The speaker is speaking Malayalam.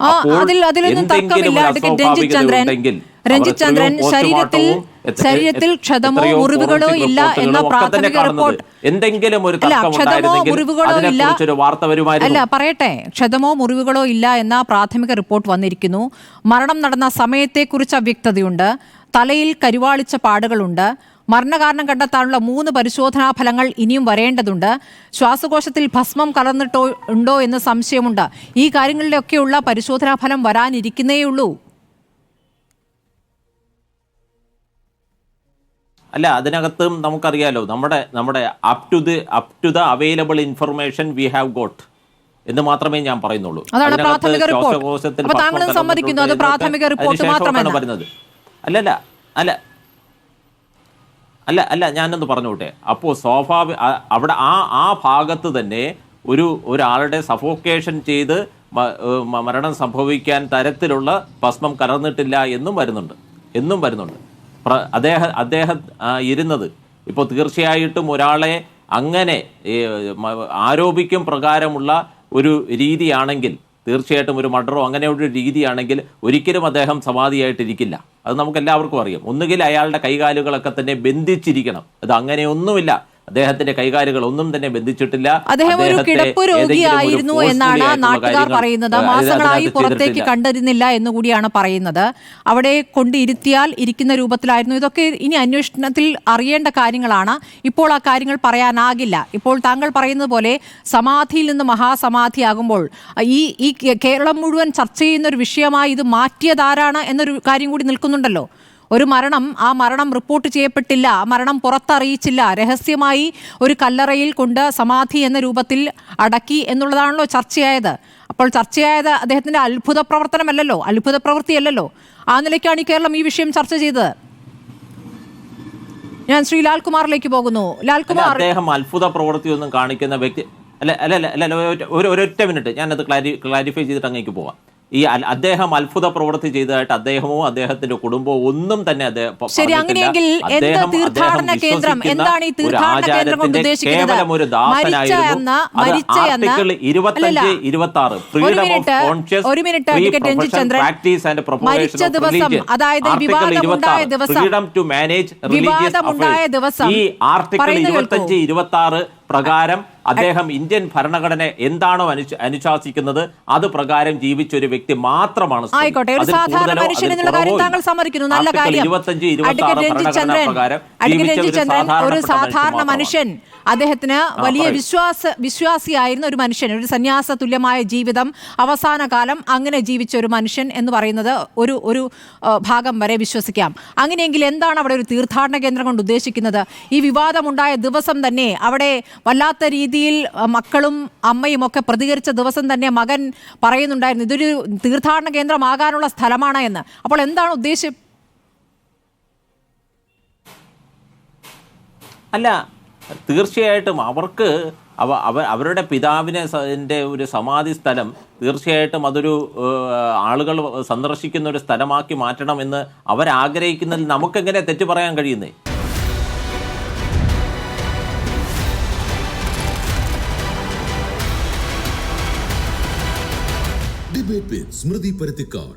ആ, അതിൽ അതിലൊന്നും തർക്കമില്ല. അഡ്വക്കേറ്റ് രഞ്ജിത്ത് ചന്ദ്രൻ രഞ്ജിത് ചന്ദ്രൻ ശരീരത്തിൽ ശരീരത്തിൽ ക്ഷതമോ മുറിവുകളോ ഇല്ല എന്ന പ്രാഥമിക റിപ്പോർട്ട് എന്തെങ്കിലും ഒരു ക്ഷതമോ മുറിവുകളോ ഇല്ല അല്ല പറയട്ടെ. ക്ഷതമോ മുറിവുകളോ ഇല്ല എന്ന പ്രാഥമിക റിപ്പോർട്ട് വന്നിരിക്കുന്നു. മരണം നടന്ന സമയത്തെക്കുറിച്ച് അവ്യക്തതയുണ്ട്. തലയിൽ കരുവാളിച്ച പാടുകളുണ്ട്. മരണകാരണം കണ്ടെത്താനുള്ള മൂന്ന് പരിശോധനാ ഫലങ്ങൾ ഇനിയും വരേണ്ടതുണ്ട്. ശ്വാസകോശത്തിൽ ഭസ്മം കലർന്നിട്ടോ ഉണ്ടോ എന്ന് സംശയമുണ്ട്. ഈ കാര്യങ്ങളിലൊക്കെയുള്ള പരിശോധനാ ഫലം വരാനിരിക്കുന്നേയുള്ളൂ. അല്ല അതിനകത്തും നമുക്കറിയാലോ നമ്മുടെ നമ്മുടെ up to the up to the available information we have got എന്ന് മാത്രമേ ഞാൻ പറയുന്നുള്ളൂ. അല്ല. ശ്വാസകോശത്തിൽ അപ്പോൾ താങ്കൾ ഭസ്മം സമ്മതിക്കുന്നു, അത് കലർന്നിട്ടുണ്ട് പ്രാഥമിക എന്നൊക്കെ റിപ്പോർട്ട് അതിനുശേഷമാണ് മാത്രമെന്ന്. വരുന്നത് അല്ലല്ല അല്ല അല്ല അല്ല ഞാനൊന്ന് പറഞ്ഞോട്ടെ അപ്പോൾ സ്വാഭാവിക അവിടെ ആ ആ ഭാഗത്ത് തന്നെ ഒരു ഒരാളുടെ സഫോക്കേഷൻ ചെയ്ത് മരണം സംഭവിക്കാൻ തരത്തിലുള്ള ഭസ്മം കലർന്നിട്ടില്ല എന്നും വരുന്നുണ്ട്. എന്നും വരുന്നുണ്ട്. അദ്ദേഹം അദ്ദേഹം ഇരുന്നത്. ഇപ്പോൾ തീർച്ചയായിട്ടും ഒരാളെ അങ്ങനെ ആരോപിക്കും പ്രകാരമുള്ള ഒരു രീതിയാണെങ്കിൽ തീർച്ചയായിട്ടും ഒരു മർഡറോ അങ്ങനെ ഒരു രീതിയാണെങ്കിൽ ഒരിക്കലും അദ്ദേഹം സമാധിയായിട്ടിരിക്കില്ല. അത് നമുക്ക് എല്ലാവർക്കും അറിയാം. ഒന്നുകിൽ അയാളുടെ കൈകാലുകളൊക്കെ തന്നെ ബന്ധിച്ചിരിക്കണം. അത് അങ്ങനെയൊന്നുമില്ല. അദ്ദേഹത്തിന്റെ കൈകാലുകൾ ഒന്നും തന്നെ ബന്ധിച്ചിട്ടില്ല. അദ്ദേഹം ഒരു കിടപ്പ് രോഗിയായിരുന്നു എന്നാണ് നാട്ടുകാർ പറയുന്നത്. മാസങ്ങളായി പുറത്തേക്ക്. കണ്ടിരുന്നില്ല എന്നുകൂടിയാണ് പറയുന്നത്. അവിടെ കൊണ്ടിരുത്തിയാൽ ഇരിക്കുന്ന രൂപത്തിലായിരുന്നു. ഇതൊക്കെ ഇനി അന്വേഷണത്തിൽ അറിയേണ്ട കാര്യങ്ങളാണ്. ഇപ്പോൾ ആ കാര്യങ്ങൾ പറയാനാകില്ല. ഇപ്പോൾ താങ്കൾ പറയുന്നത് പോലെ സമാധിയിൽ നിന്ന് മഹാസമാധിയാകുമ്പോൾ ഈ ഈ കേരളം മുഴുവൻ ചർച്ച ചെയ്യുന്ന ഒരു വിഷയമായി ഇത് മാറ്റിയതാരാണ് എന്നൊരു കാര്യം കൂടി നിൽക്കുന്നുണ്ടല്ലോ. ഒരു മരണം ആ മരണം റിപ്പോർട്ട് ചെയ്യപ്പെട്ടില്ല ആ മരണം പുറത്തറിയിച്ചില്ല രഹസ്യമായി ഒരു കല്ലറയിൽ കൊണ്ട് സമാധി എന്ന രൂപത്തിൽ അടക്കി എന്നുള്ളതാണല്ലോ ചർച്ചയായത്. അപ്പോൾ ചർച്ചയായത് അദ്ദേഹത്തിന്റെ അത്ഭുത പ്രവർത്തനമല്ലല്ലോ അത്ഭുത പ്രവൃത്തിയല്ലല്ലോ ആ നിലയ്ക്കാണ് ഈ കേരളം ഈ വിഷയം ചർച്ച ചെയ്തത്. ഞാൻ ശ്രീ ലാൽകുമാറിലേക്ക് പോകുന്നു. ലാൽകുമാർ അദ്ദേഹം അത്ഭുത പ്രവൃത്തിയൊന്നും കാണിക്കുന്ന വ്യക്തി അല്ല അല്ല അല്ല ഒരു ഒരൊറ്റ മിനിറ്റ്. ഞാനത് ക്ലാരി ക്ലാരിഫൈ ചെയ്തിട്ട് അങ്ങേക്ക് പോവാം. ഈ അദ്ദേഹം അത്ഭുത പ്രവൃത്തി ചെയ്തതായിട്ട് അദ്ദേഹമോ അദ്ദേഹത്തിന്റെ കുടുംബവും ഒന്നും തന്നെ ശരി അങ്ങനെയെങ്കിൽ എന്ത് അദ്ദേഹം- തീർത്ഥാടന കേന്ദ്രം? എന്താണ് ഈ തീർത്ഥാടന കേന്ദ്രം കൊണ്ട് ഉദ്ദേശിക്കുന്നത്? മരിച്ച ദിവസം അതായത് വിവാദമുണ്ടായ ദിവസം. ഫ്രീഡം ടു മാനേജ് വിവാദമുണ്ടായ ദിവസം. ഈ ആർട്ടിക്കിൾ ഇരുപത്തഞ്ച്. ഇരുപത്തി ആറ് പ്രകാരം അദ്ദേഹം ഇന്ത്യൻ ഭരണഘടന എന്താണോ അനുശ- അനുശാസിക്കുന്നത് അത് പ്രകാരം ജീവിച്ച ഒരു വ്യക്തി മാത്രമാണ്. ആയിക്കോട്ടെ ഒരു സാധാരണ മനുഷ്യൻ എന്നുള്ള കാര്യം താങ്കൾ സമ്മതിക്കുന്നു. നല്ല കാര്യം. 25, 26 ആറ് ഭരണഘടനാ പ്രകാരം അഡ്വക്കേറ്റ് ചന്ദ്രൻ ഒരു സാധാരണ മനുഷ്യൻ. അദ്ദേഹത്തിന് വലിയ വിശ്വാസ വിശ്വാസിയായിരുന്ന ഒരു മനുഷ്യൻ ഒരു സന്യാസ തുല്യമായ ജീവിതം അവസാന കാലം അങ്ങനെ ജീവിച്ച ഒരു മനുഷ്യൻ എന്ന് പറയുന്നത് ഒരു ഒരു ഭാഗം വരെ വിശ്വസിക്കാം. അങ്ങനെയെങ്കിൽ എന്താണ് അവിടെ ഒരു തീർത്ഥാടന കേന്ദ്രം കൊണ്ട് ഉദ്ദേശിക്കുന്നത്? ഈ വിവാദമുണ്ടായ ദിവസം തന്നെ അവിടെ വല്ലാത്ത രീതിയിൽ മക്കളും അമ്മയും ഒക്കെ പ്രതികരിച്ച ദിവസം തന്നെ മകൻ പറയുന്നുണ്ടായിരുന്നു ഇതൊരു തീർത്ഥാടന കേന്ദ്രമാകാനുള്ള സ്ഥലമാണ് എന്ന്. അപ്പോൾ എന്താണ് ഉദ്ദേശം അല്ല തീർച്ചയായിട്ടും അവർക്ക് അവ അവ അവരുടെ പിതാവിനെ ഒരു സമാധി സ്ഥലം തീർച്ചയായിട്ടും അതൊരു ആളുകൾ സന്ദർശിക്കുന്ന ഒരു സ്ഥലമാക്കി മാറ്റണമെന്ന് അവരാഗ്രഹിക്കുന്നതിൽ നമുക്കെങ്ങനെ തെറ്റ് പറയാൻ കഴിയുന്നേ? ഡിബേറ്റ് സ്മൃതി പരുത്തിക്കാട്